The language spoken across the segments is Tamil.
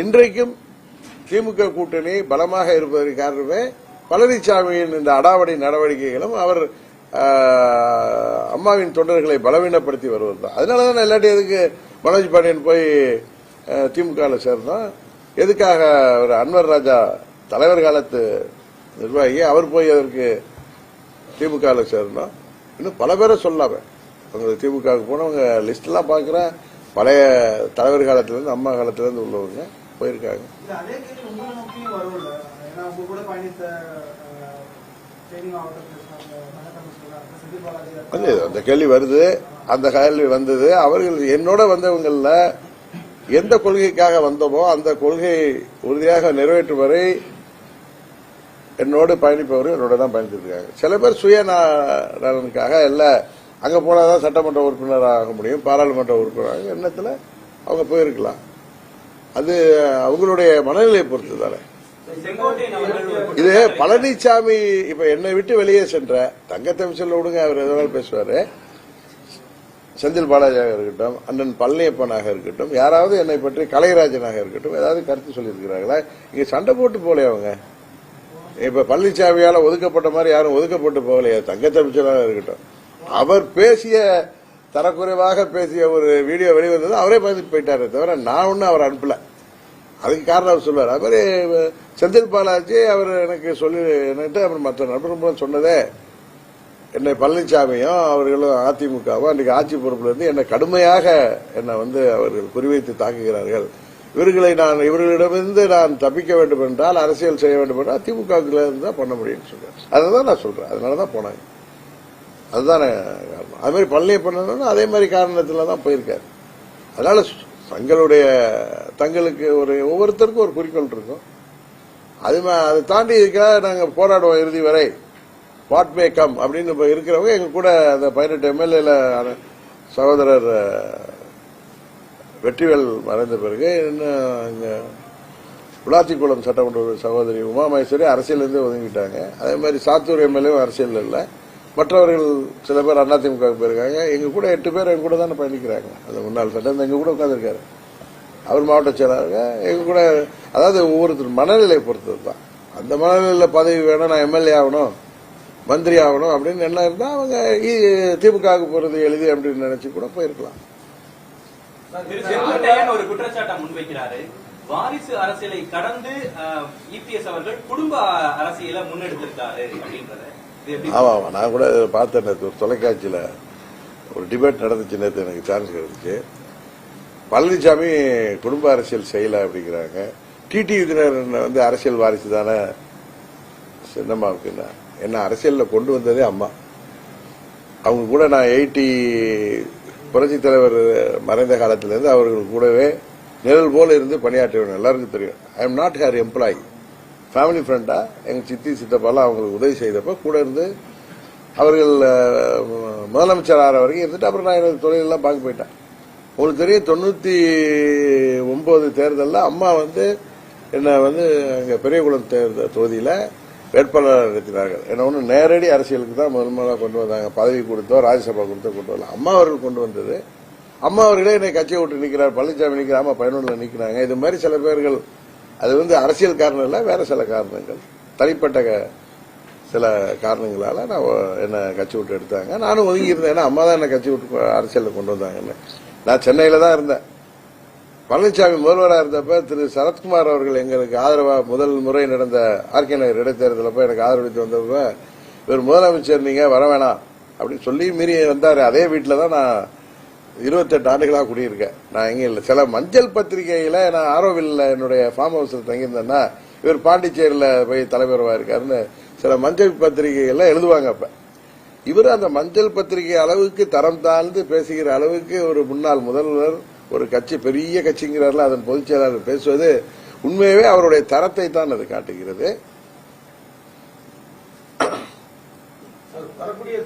இன்றைக்கும் திமுக கூட்டணி பலமாக இருப்பதற்கு காரணமே பழனிசாமியின் இந்த அடாவடி நடவடிக்கைகளும் அவர் அம்மாவின் தொண்டர்களை பலவீனப்படுத்தி வருவது தான். அதனாலதான் இல்லாட்டி எதுக்கு மனோஜ் பாண்டியன் போய் திமுகவில் சேர்ந்தோம் எதுக்காக ஒரு அன்வர் ராஜா தலைவர் காலத்து நிர்வாகி அவர் போய் அதற்கு திமுகவில் சேர்ந்தோம் இன்னும் பல பேரை சொல்லாம. அவங்க திமுகவுக்கு போனவங்க லிஸ்ட்லாம் பார்க்குறேன் பழைய தலைவர் காலத்துலேருந்து அம்மா காலத்துலேருந்து உள்ளவங்க. போயிருக்காங்க. அதே தேனி அந்த கேள்வி வருது. அந்த கேள்வி வந்தது. அவர்கள் என்னோட வந்தவங்கள்ல எந்த கொள்கைக்காக வந்தோமோ அந்த கொள்கை உறுதியாக நிறைவேற்றும் வரை என்னோடு பயணிப்பவர்கள் என்னோட தான் பயணித்துட்டு இருக்காங்க சில பேர் சுய நலனுக்காக இல்ல அங்க போனாதான் சட்டமன்ற உறுப்பினர் ஆக முடியும் பாராளுமன்ற உறுப்பினர் எண்ணத்துல அவங்க போயிருக்கலாம். அது அவங்களுடைய மனநிலையை பொறுத்து தானே இது பழனிசாமி இப்ப என்னை விட்டு வெளியே சென்ற தங்க விடுங்க அவர் எதனால பேசுவாரு. செந்தில் பாலாஜியாக இருக்கட்டும் அண்ணன் பழனியப்பனாக இருக்கட்டும் யாராவது என்னை பற்றி கலைராஜனாக இருக்கட்டும் ஏதாவது கருத்து சொல்லியிருக்கிறார்களா? இங்க சண்டை போட்டு போலே அவங்க? இப்ப பழனிசாமியால ஒதுக்கப்பட்ட மாதிரி யாரும் ஒதுக்கப்பட்டு போகலையா? தங்கத்தமிச்சலாக இருக்கட்டும். அவர் பேசிய தரக்குறைவாக பேசிய ஒரு வீடியோ வெளிவந்தது அவரே பார்த்துட்டு போயிட்டாரே தவிர நான் ஒன்னும் அவர் அனுப்பல. அதுக்கு காரணம் அவர் சொல்லுவார் அது மாதிரி செந்தில் பாலாஜி அவர் எனக்கு சொல்லி என்கிட்ட அப்புறம் மற்ற நண்பர்களும் சொன்னதே என்னை பழனிசாமியும் அவர்களும் அதிமுகவும் அன்றைக்கு ஆட்சி பொறுப்புல இருந்து என்னை கடுமையாக என்னை வந்து அவர்கள் குறிவைத்து தாக்குகிறார்கள். இவர்களை நான் இவர்களிடமிருந்து நான் தப்பிக்க வேண்டும் என்றால் அரசியல் செய்ய வேண்டும் என்றால் திமுகவுக்குள்ள இருந்து தான் பண்ண முடியும்னு சொல்றேன் அதுதான் நான் சொல்றேன். அதனால தான் போனாங்க அதுதான் காரணம். அது மாதிரி பழனியப்பன் அதே மாதிரி காரணத்தில் தான் போயிருக்காரு. அதனால தங்களுடைய தங்களுக்கு ஒரு ஒவ்வொருத்தருக்கும் ஒரு குறிக்கோள் இருக்கும். அது அதை தாண்டி இதுக்காக நாங்கள் போராடுவோம் இறுதி வரை. வாட் மே கம் அப்படின்னு இப்போ இருக்கிறவங்க எங்க கூட அந்த பதினெட்டு எம்எல்ஏல சகோதரர் வெற்றிவேல் மறைந்த பிறகு இன்னும் அங்கே விளாத்திக்குளம் சட்டமன்ற சகோதரி உமா மகேஸ்வரி அரசியலிருந்து ஒதுங்கிட்டாங்க. அதே மாதிரி சாத்தூர் எம்எல்ஏவும் அரசியல் இல்லை. மற்றவர்கள் சில பேர் அதிமுக போயிருக்காங்க. எங்க கூட எட்டு பேர் எங்க கூட தானே பயணிக்கிறாங்க. அந்த முன்னாள் சட்டம் எங்க கூட உட்காந்துருக்காரு அவர் மாவட்ட செயலாளர். எங்க கூட அதாவது ஒவ்வொருத்தர் மனநிலை பொறுத்தது தான். அந்த மனநிலையில் பதவி வேணும் நான் எம்எல்ஏ ஆகணும் மந்திரி ஆகணும் அப்படின்னு என்ன இருந்தா அவங்க திமுக திமுகவுக்கு போறது எளிது அப்படின்னு நினைச்சு கூட போயிருக்கலாம். ஒரு குற்றச்சாட்டை முன்வைக்கிறாரு. வாரிசு அரசியலை கடந்து இபிஎஸ் அவர்கள் குடும்ப அரசியலை முன்னெடுத்திருக்காரு அப்படின்றத. ஆமாம் ஆமாம் ஆமா ஆமா. நான் கூட பார்த்தேன் நேற்று ஒரு தொலைக்காட்சியில ஒரு டிபேட் நடந்துச்சு நேற்று எனக்கு சான்ஸ் கிடைச்சு. பழனிசாமி குடும்ப அரசியல் செய்யல அப்படிங்கிறாங்க. டிடி விதினரன் வந்து அரசியல் வாரிசு தானே? சின்னம்மாவுக்கு என்ன அரசியலில் கொண்டு வந்ததே அம்மா. அவங்க கூட நான் எயிட்டி புரட்சி தலைவர் மறைந்த காலத்திலிருந்து அவர்கள் கூடவே நிழல் போல இருந்து பணியாற்றியவன் எல்லாருக்கும் தெரியும். I am not her employee family ஃப்ரெண்டா எங்க சித்தி சித்தப்பாலாம் அவங்களுக்கு உதவி செய்தப்ப கூட இருந்து அவர்கள் முதலமைச்சர் ஆகிற வரைக்கும் இருந்துட்டு அப்புறம் நான் எனக்கு தொழிலெல்லாம் பார்க்க போயிட்டேன். உங்களுக்கு தெரியும் தொண்ணூத்தி ஒன்பது தேர்தலில் அம்மா வந்து என்னை வந்து அங்கே பெரியகுளம் தேர்தல் தொகுதியில் வேட்பாளர் நடத்தினார்கள். என்ன ஒன்று நேரடி அரசியலுக்கு தான் முதல் முதலாக கொண்டு வந்தாங்க. பதவி கொடுத்தோ ராஜ்யசபா கொடுத்தோ கொண்டு வரல. அம்மா அவர்கள் கொண்டு வந்தது. அம்மா அவர்களே என்னை கட்சியை விட்டு நிற்கிறார் பழனிசாமி நிற்கிறார் அம்மா நிற்கிறாங்க இது மாதிரி சில பேர்கள் அது வந்து அரசியல் காரணம் இல்லை வேற சில காரணங்கள். தனிப்பட்ட சில காரணங்களால நான் என்னை கட்சி விட்டு எடுத்தாங்க. நானும் ஒதுங்கி இருந்தேன். ஏன்னா அம்மா தான் என்னை கட்சி விட்டு அரசியலில் கொண்டு வந்தாங்கன்னு. நான் சென்னையில் தான் இருந்தேன். பழனிசாமி முதல்வராக இருந்தப்ப திரு. சரத்குமார் அவர்கள் எங்களுக்கு ஆதரவாக முதல் முறை நடந்த ஆர்கே நகர் இடைத்தேர்தலப்போ எனக்கு ஆதரவளித்து வந்தப்ப இவர் முதலமைச்சர் நீங்கள் வர வேணாம் அப்படின்னு சொல்லி மீறி வந்தார். அதே வீட்டில் தான் நான் இருபத்தெட்டு ஆண்டுகளாக குடியிருக்கேன். நான் எங்கே இல்லை. சில மஞ்சள் பத்திரிகையில் நான் ஆரோவில் என்னுடைய ஃபார்ம் ஹவுஸில் தங்கியிருந்தேன்னா இவர் பாண்டிச்சேரியில் போய் தலைவரவா இருக்காருன்னு சில மஞ்சள் பத்திரிகைகள்லாம் எழுதுவாங்க அப்போ. இவர் அந்த மஞ்சள் பத்திரிகை அளவுக்கு தரம் தாழ்ந்து பேசுகிற அளவுக்கு ஒரு முன்னாள் முதல்வர் ஒரு கட்சி பெரிய கட்சிங்கிறார்ல அதன் பொதுச் செயலாளர் பேசுவது உண்மையவே அவருடைய தரத்தை தான் அது காட்டுகிறது. வரக்கூடிய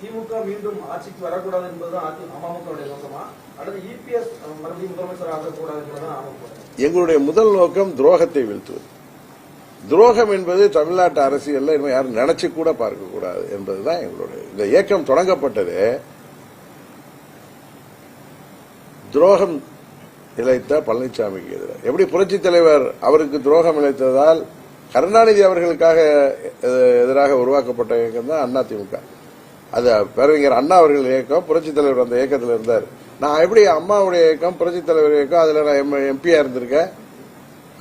திமுக மீண்டும் ஆட்சிக்கு வரக்கூடாது என்பதுதான் அமமுகவுடைய நோக்கமா? அல்லது இபிஎஸ் மறுபடியும் முதலமைச்சர் ஆகக்கூடாது என்பதுதான் அமமுக. எங்களுடைய முதல் நோக்கம் துரோகத்தை வீழ்த்துவது. துரோகம் என்பது தமிழ்நாட்டு அரசியல்ல இனிமே யாரும் நினைச்சு கூட பார்க்க கூடாது என்பதுதான் எங்களுடைய இந்த இயக்கம் தொடங்கப்பட்டது. துரோகம் இழைத்த பழனிசாமிக்கு எதிராக. எப்படி புரட்சி தலைவர் அவருக்கு துரோகம் இழைத்ததால் கருணாநிதி அவர்களுக்காக எதிராக உருவாக்கப்பட்ட இயக்கம் தான் அதிமுக அது பேரவிஞர் அண்ணா அவர்கள் இயக்கம் புரட்சி தலைவர் அந்த இயக்கத்தில் இருந்தார். நான் எப்படி அம்மாவுடைய இயக்கம் புரட்சி தலைவர் இயக்கம் அதில் நான் எம்பியா இருந்திருக்கேன்?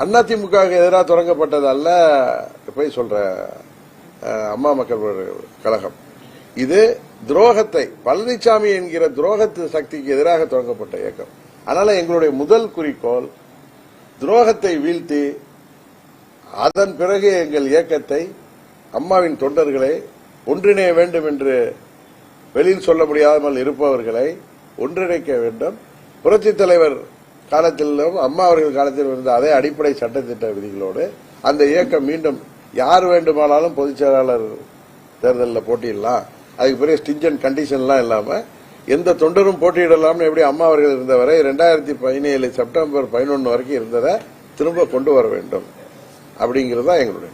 அதிமுகவுக்கு எதிராக தொடங்கப்பட்டது அல்ல போய் சொல்ற அம்மா மக்கள் கழகம். இது துரோகத்தை பழனிசாமி என்கிற துரோகத்து சக்திக்கு எதிராக தொடங்கப்பட்ட இயக்கம். அதனால எங்களுடைய முதல் குறிக்கோள் துரோகத்தை வீழ்த்தி அதன் பிறகு எங்கள் இயக்கத்தை அம்மாவின் தொண்டர்களை ஒன்றிணைய வேண்டும் என்று வெளியில் சொல்ல முடியாமல் இருப்பவர்களை ஒன்றிணைக்க வேண்டும். புரட்சித் தலைவர் காலத்திலும் அம்மா அவர்கள் காலத்தில் இருந்த அதே அடிப்படை சட்டத்திட்ட விதிகளோடு அந்த இயக்கம் மீண்டும் யார் வேண்டுமானாலும் பொதுச் செயலாளர் தேர்தலில் போட்டியிடலாம். அதுக்கு பெரிய ஸ்டிஞ்சன் கண்டிஷன்லாம் இல்லாமல் எந்த தொண்டரும் போட்டியிடலாம்னு எப்படி அம்மா அவர்கள் இருந்தவரை ரெண்டாயிரத்தி பதினேழு செப்டம்பர் பதினொன்று வரைக்கும் இருந்ததை திரும்ப கொண்டு வர வேண்டும். அப்படிங்கிறது தான் எங்களுடைய